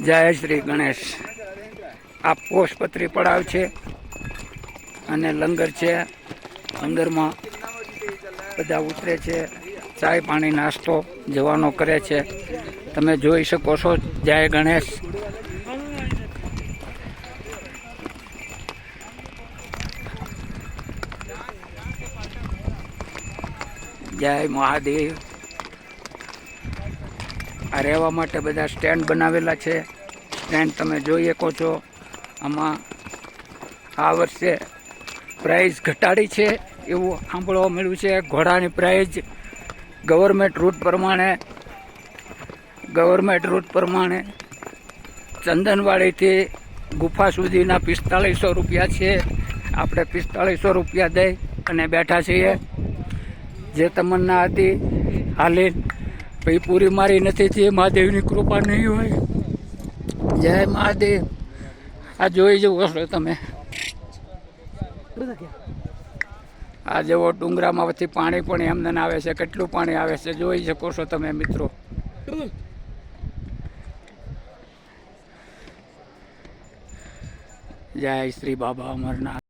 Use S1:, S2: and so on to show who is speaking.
S1: જય શ્રી ગણેશ. આ પોષપત્રી પડાવ છે અને લંગર છે. લંગરમાં બધા ઉતરે છે. ચાય પાણી નાસ્તો જવાનો કરે છે. તમે જોઈ શકો છો. જય ગણેશ. જય મહાદેવ. આ રહેવા માટે બધા સ્ટેન્ડ બનાવેલા છે. સ્ટેન્ડ તમે જોઈ શકો છો. આમાં આ વર્ષે પ્રાઇઝ ઘટાડી છે એવું સાંભળવા મળ્યું છે. ઘોડાની પ્રાઇઝ ગવર્મેન્ટ રૂટ પ્રમાણે ગવર્મેન્ટ રૂટ પ્રમાણે ચંદનવાડીથી ગુફા સુધીના પિસ્તાળીસો રૂપિયા છે. આપણે પિસ્તાળીસો રૂપિયા દઈ અને બેઠા છીએ. જે તમન્ના હતી હાલી પછી પૂરી મારી નથી થઈ મહાદેવની કૃપા નહીં હોય. જય મહાદેવ. આ જોઈ જવું હશો તમે. આ જેવો ડુંગરામાંથી પાણી પણ એમને આવે છે, કેટલું પાણી આવે છે, જોઈ શકો છો તમે મિત્રો. જય શ્રી બાબા અમરનાથ.